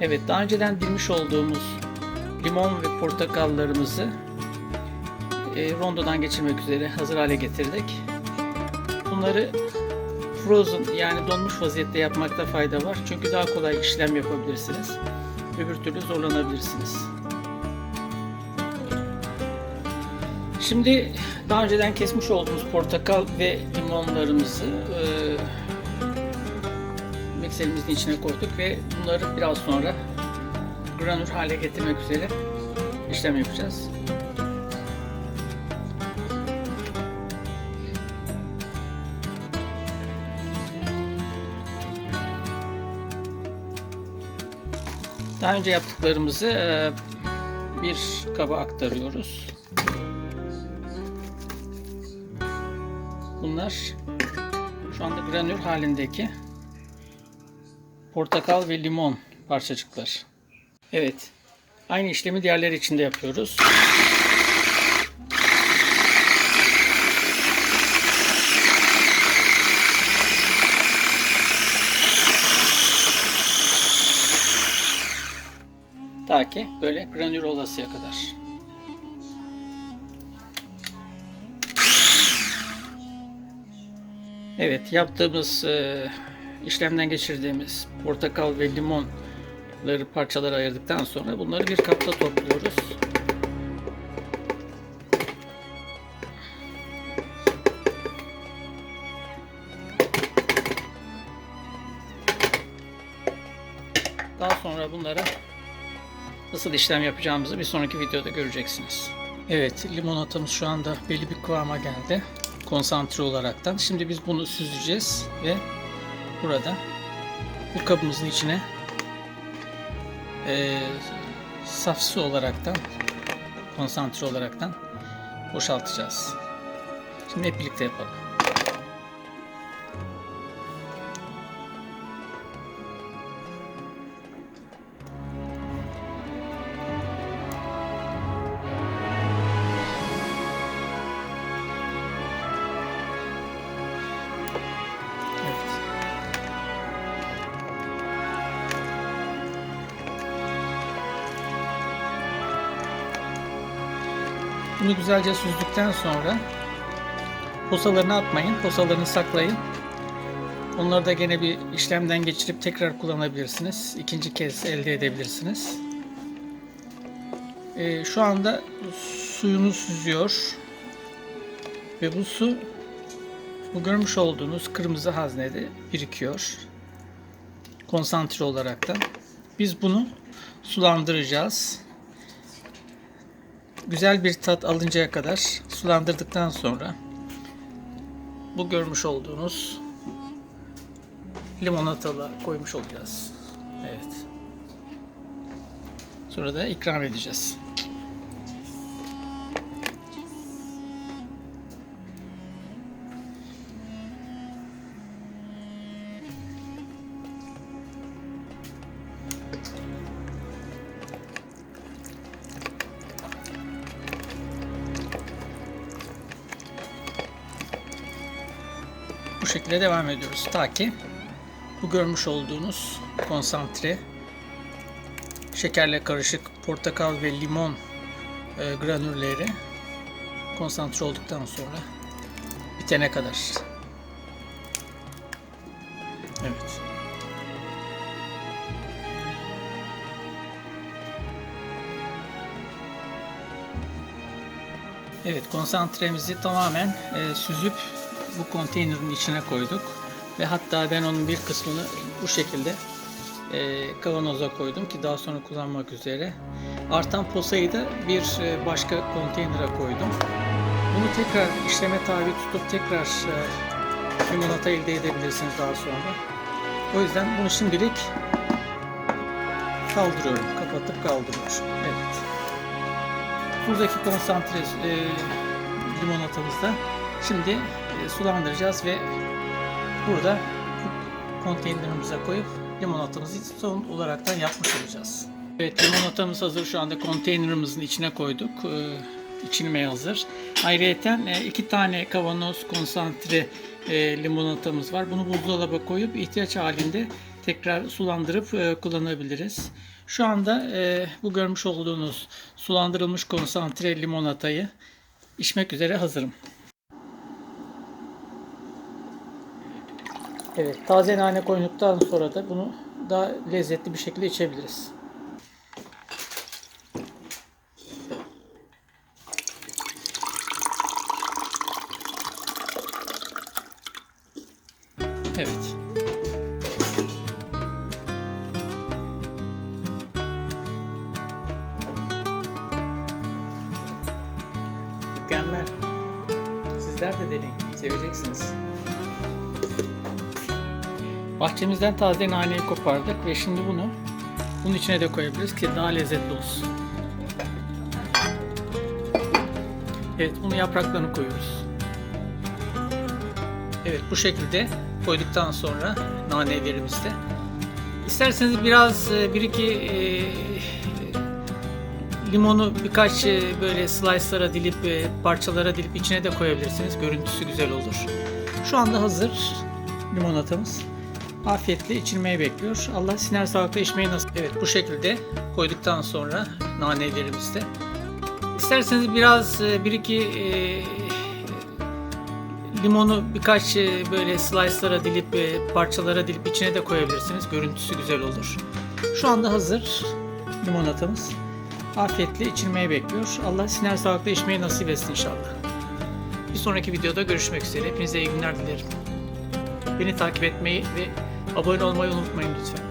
Evet, daha önceden bilmiş olduğumuz limon ve portakallarımızı e, rondodan geçirmek üzere hazır hale getirdik. Bunları frozen yani donmuş vaziyette yapmakta fayda var. Çünkü daha kolay işlem yapabilirsiniz. Öbür türlü zorlanabilirsiniz. Şimdi daha önceden kesmiş olduğumuz portakal ve limonlarımızı e, mikserimizin içine koyduk ve bunları biraz sonra granül hale getirmek üzere işlem yapacağız. Daha önce yaptıklarımızı e, bir kaba aktarıyoruz. Bunlar şu anda granül halindeki portakal ve limon parçacıklar. Evet. Aynı işlemi diğerleri için de yapıyoruz. Ta ki böyle granül olasıya kadar. Evet yaptığımız e, işlemden geçirdiğimiz portakal ve limonları parçalara ayırdıktan sonra bunları bir kapta topluyoruz. Daha sonra bunlara nasıl işlem yapacağımızı bir sonraki videoda göreceksiniz. Evet, limonatamız şu anda belli bir kıvama geldi. Konsantre olaraktan. Şimdi biz bunu süzeceğiz ve burada bu kabımızın içine e, saf su olaraktan konsantre olaraktan boşaltacağız. Şimdi hep birlikte yapalım. Bunu güzelce süzdükten sonra posalarını atmayın. Posalarını saklayın. Onları da gene bir işlemden geçirip tekrar kullanabilirsiniz. İkinci kez elde edebilirsiniz. Ee, şu anda suyunu süzüyor. Ve bu su bu görmüş olduğunuz kırmızı haznede birikiyor. Konsantre olarak da. Biz bunu sulandıracağız. Güzel bir tat alıncaya kadar sulandırdıktan sonra bu görmüş olduğunuz limonatalı koymuş olacağız. Evet. Sonra da ikram edeceğiz. Şekilde devam ediyoruz. Ta ki bu görmüş olduğunuz konsantre şekerle karışık portakal ve limon e, granülleri konsantre olduktan sonra bitene kadar. Evet. Evet konsantremizi tamamen e, süzüp bu konteynerin içine koyduk. Ve hatta ben onun bir kısmını bu şekilde e, kavanoza koydum ki daha sonra kullanmak üzere. Artan posayı da bir e, başka konteynere koydum. Bunu tekrar işleme tabi tutup tekrar e, limonata elde edebilirsiniz daha sonra. O yüzden bunu şimdilik kaldırıyorum. Kapatıp kaldırıyorum. Evet. Buradaki konsantre e, limonatamızda şimdi e, sulandıracağız ve burada bu konteynerimize koyup limonatamızı son olaraktan yapmış olacağız. Evet limonatamız hazır şu anda konteynerimizin içine koyduk. E, içilmeye hazır. Ayrıyeten e, iki tane kavanoz konsantre e, limonatamız var. Bunu buzdolaba koyup ihtiyaç halinde tekrar sulandırıp kullanabiliriz. Şu anda bu görmüş olduğunuz sulandırılmış konsantre limonatayı içmek üzere hazırım. Evet, taze nane koyduktan sonra da bunu daha lezzetli bir şekilde içebiliriz. Evet. Mükemmel. Sizler de deneyin. Seveceksiniz. Bahçemizden taze naneyi kopardık ve şimdi bunu bunun içine de koyabiliriz ki daha lezzetli olsun. Evet, bunu yapraklarını koyuyoruz. Evet, bu şekilde koyduktan sonra nanelerimizde. İsterseniz biraz e, bir iki e, limonu birkaç e, böyle slice'lara dilip e, parçalara dilip içine de koyabilirsiniz. Görüntüsü güzel olur. Şu anda hazır limonatamız. Afiyetle içilmeyi bekliyor. Allah siner sağlıkla içmeyi nasip. Evet bu şekilde koyduktan sonra nanelerimizde. İsterseniz biraz e, bir iki e, limonu birkaç e, böyle slice'lara dilip e, parçalara dilip içine de koyabilirsiniz. Görüntüsü güzel olur. Şu anda hazır limonatamız. Afiyetle içilmeyi bekliyor. Allah siner sağlıkla içmeyi nasip etsin inşallah. Bir sonraki videoda görüşmek üzere. Hepinize iyi günler dilerim. Beni takip etmeyi ve abone olmayı unutmayın lütfen.